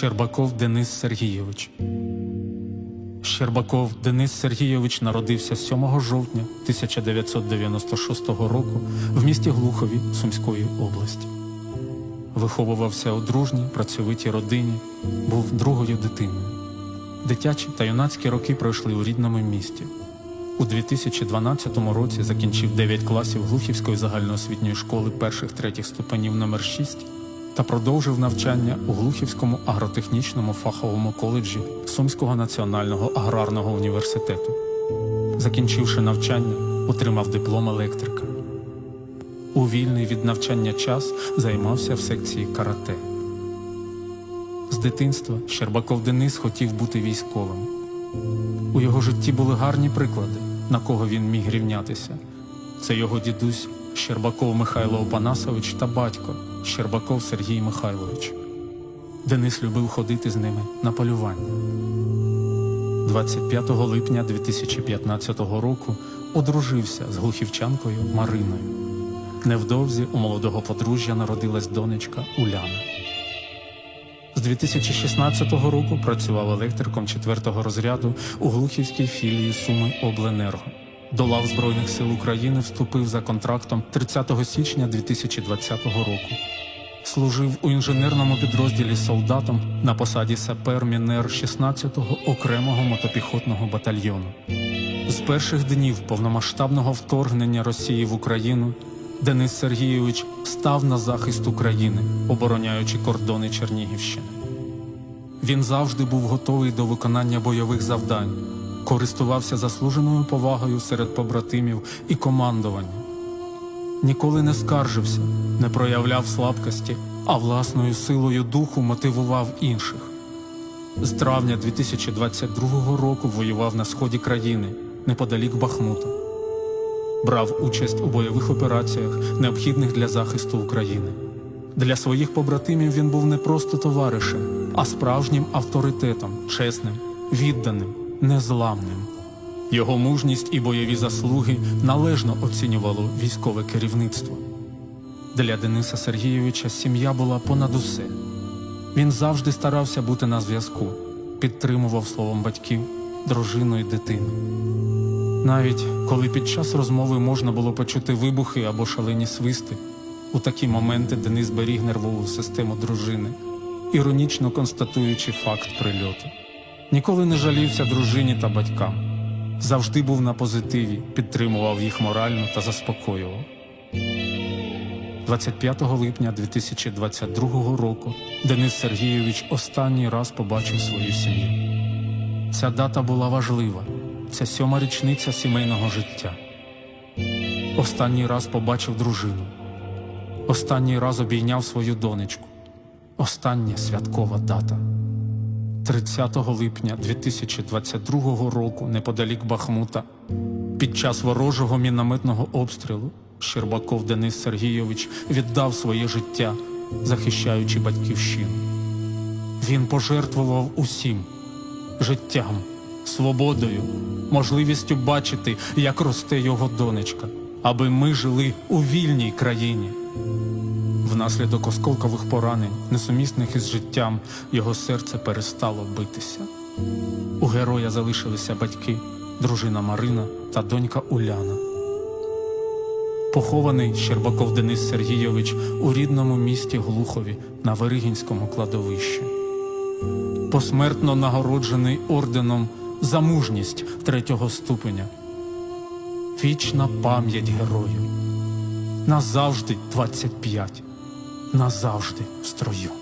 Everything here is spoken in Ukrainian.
Щербаков Денис Сергійович. Щербаков Денис Сергійович народився 7 жовтня 1996 року в місті Глухові Сумської області. Виховувався у дружній, працьовитій родині, був другою дитиною. Дитячі та юнацькі роки пройшли у рідному місті. У 2012 році закінчив 9 класів Глухівської загальноосвітньої школи перших третіх ступенів номер 6 та продовжив навчання у Глухівському агротехнічному фаховому коледжі Сумського національного аграрного університету. Закінчивши навчання, отримав диплом електрика. У вільний від навчання час займався в секції карате. З дитинства Щербаков Денис хотів бути військовим. У його житті були гарні приклади, на кого він міг рівнятися. Це його дідусь Щербаков Михайло Опанасович та батько Щербаков Сергій Михайлович. Денис любив ходити з ними на полювання. 25 липня 2015 року одружився з глухівчанкою Мариною. Невдовзі у молодого подружжя народилась донечка Уляна. З 2016 року працював електриком 4-го розряду у Глухівській філії Суми Обленерго. До лав Збройних сил України вступив за контрактом 30 січня 2020 року. Служив у інженерному підрозділі солдатом на посаді сапер-мінер 16-го окремого мотопіхотного батальйону. З перших днів повномасштабного вторгнення Росії в Україну Денис Сергійович став на захист України, обороняючи кордони Чернігівщини. Він завжди був готовий до виконання бойових завдань, користувався заслуженою повагою серед побратимів і командування. Ніколи не скаржився, не проявляв слабкості, а власною силою духу мотивував інших. З травня 2022 року воював на сході країни, неподалік Бахмута. Брав участь у бойових операціях, необхідних для захисту України. Для своїх побратимів він був не просто товаришем, а справжнім авторитетом, чесним, відданим, незламним. Його мужність і бойові заслуги належно оцінювало військове керівництво. Для Дениса Сергійовича сім'я була понад усе. Він завжди старався бути на зв'язку, підтримував словом батьків, дружину і дитину. Навіть коли під час розмови можна було почути вибухи або шалені свисти, у такі моменти Денис зберіг нервову систему дружини, іронічно констатуючи факт прильоту. Ніколи не жалівся дружині та батькам. Завжди був на позитиві, підтримував їх морально та заспокоював. 25 липня 2022 року Денис Сергійович останній раз побачив свою сім'ю. Ця дата була важлива. Це сьома річниця сімейного життя. Останній раз побачив дружину. Останній раз обійняв свою донечку. Остання святкова дата. 30 липня 2022 року, неподалік Бахмута, під час ворожого мінометного обстрілу Щербаков Денис Сергійович віддав своє життя, захищаючи батьківщину. Він пожертвував усім життям, свободою, можливістю бачити, як росте його донечка, аби ми жили у вільній країні. Внаслідок осколкових поранень, несумісних із життям, його серце перестало битися. У героя залишилися батьки, дружина Марина та донька Уляна. Похований Щербаков Денис Сергійович у рідному місті Глухові на Виригінському кладовищі. Посмертно нагороджений орденом за мужність третього ступеня. Вічна пам'ять герою. Назавжди 25. Назавжди в строю.